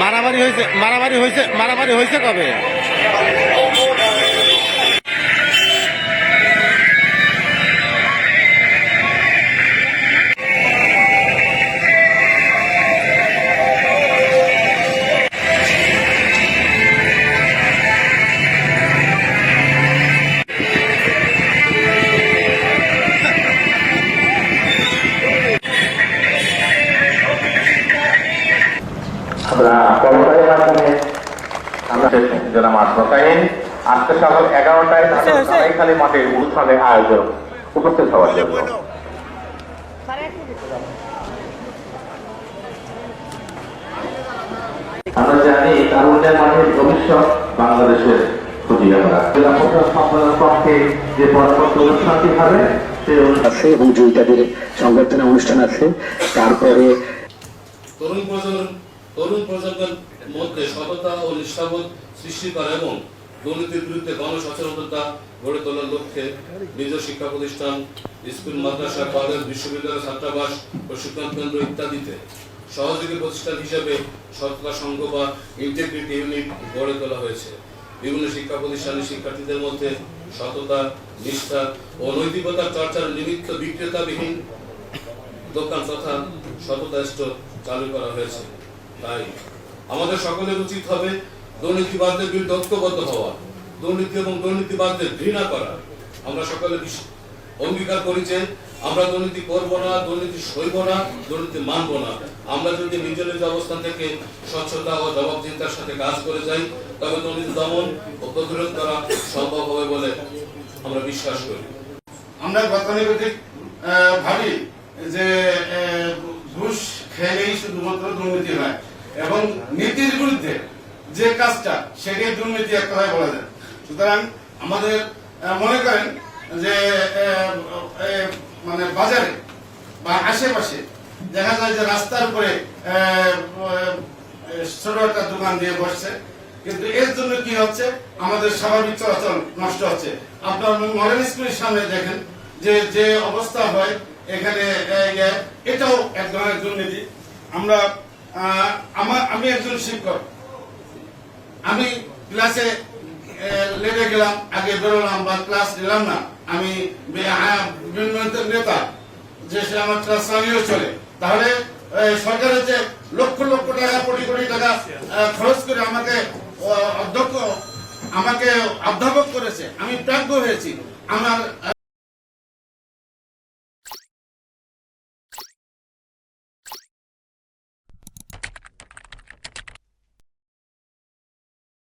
মারামারি হয়েছে মারামারি হয়েছে মারামারি হয়েছে কবে? আমরা কলকাতার মাধ্যমে আমরা জনাব আশরফাইন আজকে সকাল এগারোটায় খালি মাঠে অনুষ্ঠানের আয়োজন উপস্থিত হওয়ার জন্য। আমরা জানি তারুণ্যের মাঠের ভবিষ্যৎ বাংলাদেশের খুঁজি আমরা জেলা প্রশাসন সম্মেলনের পক্ষে যে পরবর্তী অনুষ্ঠানটি হবে অনুষ্ঠান আছে এবং জয়িতাদের সংবর্ধনা অনুষ্ঠান আছে তারপরে তরুণ প্রজন্ম তরুণ প্রজন্মের মধ্যে সততা ও নিষ্ঠাবোধ সৃষ্টি করা এবং দুর্নীতির বিরুদ্ধে গণসচেতনতা গড়ে তোলার লক্ষ্যে নিজ শিক্ষা প্রতিষ্ঠান, স্কুল, মাদ্রাসা, কলেজ, বিশ্ববিদ্যালয়, ছাত্রাবাস, প্রশিক্ষণ কেন্দ্র ইত্যাদিতে সহযোগী প্রতিষ্ঠান হিসেবে সততা সংঘ বা ইন্টিগ্রিটি ইউনিট গড়ে তোলা হয়েছে। বিভিন্ন শিক্ষা প্রতিষ্ঠানের শিক্ষার্থীদের মধ্যে সততা, নিষ্ঠা ও নৈতিকতার চর্চার নিমিত্ত বিক্রেতাবিহীন দোকান তথা সততা স্টোর চালু করা হয়েছে। তাই আমাদের সকলের উচিত হবে দুর্নীতিবাদদের বিরুদ্ধে ঐক্যবদ্ধ হওয়া, দুর্নীতি এবং দুর্নীতিবাদদের ঘৃণা করা। আমরা সকলে অঙ্গীকার করি যে আমরা দুর্নীতি করব না, দুর্নীতি সইব না, দুর্নীতি মানব না। আমরা যদি নিজ নিজ অবস্থান থেকে স্বচ্ছতা ও জবাবদিহিতার সাথে কাজ করে যাই, তবে দুর্নীতি দমন ও প্রতিরোধ করা সম্ভব হবে বলে আমরা বিশ্বাস করি। আমরা গতানুগতিক ভাবি যে ঘুষ খেলেই শুধুমাত্র দুর্নীতি হয়। এবং নীতির বিরুদ্ধে যে কাজটা সেটাই দুর্নীতি এক কথায় বলা যায়। সুতরাং আমাদের মনে করেন যে মানে বাজারে বা আশেপাশে দেখা যায় যে রাস্তার উপরে ছোট একটা দোকান দিয়ে বসছে। কিন্তু এর জন্য কি হচ্ছে? আমাদের স্বাভাবিক চলাচল নষ্ট হচ্ছে। আপনার মডেল স্কুলের সামনে দেখেন যে যে অবস্থা হয়, এখানে এটাও এক ধরনের দুর্নীতি আমরা আমার আমি একজন শিক্ষক। আমি ক্লাসে লেটে গেলাম, আগে বেরোলাম বা ক্লাস নিলাম না। আমি বিভিন্ন নেতা, যে সে আমার ক্লাস চালিয়েও চলে। তাহলে সরকারের যে লক্ষ লক্ষ টাকা, কোটি কোটি টাকা খরচ করে আমাকে অধ্যক্ষ, আমাকে অধ্যাপক করেছে, আমি প্রাজ্ঞ হয়েছি। আমার